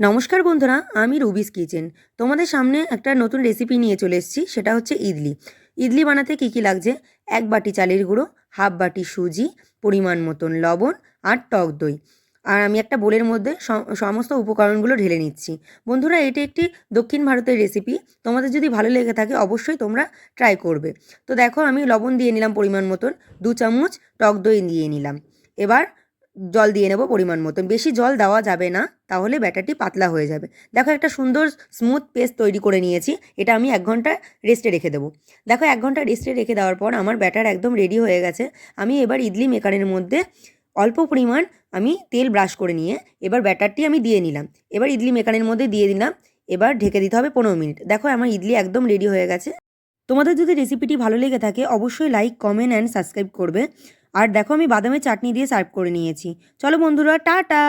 নমস্কার বন্ধুরা, আমি রুবিস কিচেন। তোমাদের সামনে একটা নতুন রেসিপি নিয়ে চলে এসেছি, সেটা হচ্ছে ইডলি। ইডলি বানাতে কী কী লাগছে? এক বাটি চালের গুঁড়ো, হাফ বাটি সুজি, পরিমাণ মতন লবণ আর টক দই। আর আমি একটা বোলের মধ্যে সমস্ত উপকরণগুলো ঢেলে নিচ্ছি। বন্ধুরা, এটি একটি দক্ষিণ ভারতের রেসিপি তোমাদের যদি ভালো লেগে থাকে, অবশ্যই তোমরা ট্রাই করবে। তো দেখো, আমি লবণ দিয়ে নিলাম পরিমাণ মতন। দু চামচ টক দই দিয়ে নিলাম। এবার জল দিয়ে নেব পরিমাণ মতন। বেশি জল দেওয়া যাবে না, তাহলে ব্যাটারটি পাতলা হয়ে যাবে। দেখো একটা সুন্দর স্মুথ পেস্ট তৈরি করে নিয়েছি, এটা আমি এক ঘণ্টা রেস্টে রেখে দেবো। দেখো এক ঘণ্টা রেস্টে রেখে দেওয়ার পর আমার ব্যাটার একদম রেডি হয়ে গেছে। আমি এবার ইডলি মেকারের মধ্যে অল্প পরিমাণ আমি তেল ব্রাশ করে নিয়ে এবার ব্যাটারটি আমি দিয়ে নিলাম। এবার ইডলি মেকারের মধ্যে দিয়ে দিলাম, এবার ঢেকে দিতে হবে পনেরো মিনিট। দেখো আমার ইডলি একদম রেডি হয়ে গেছে। তোমাদের যদি রেসিপিটি ভালো লেগে থাকে, অবশ্যই লাইক কমেন্ট অ্যান্ড সাবস্ক্রাইব করবে। আর দেখো আমি বাদামের চাটনি দিয়ে সার্ভ করে নিয়েছি। চলো বন্ধুরা টাটা!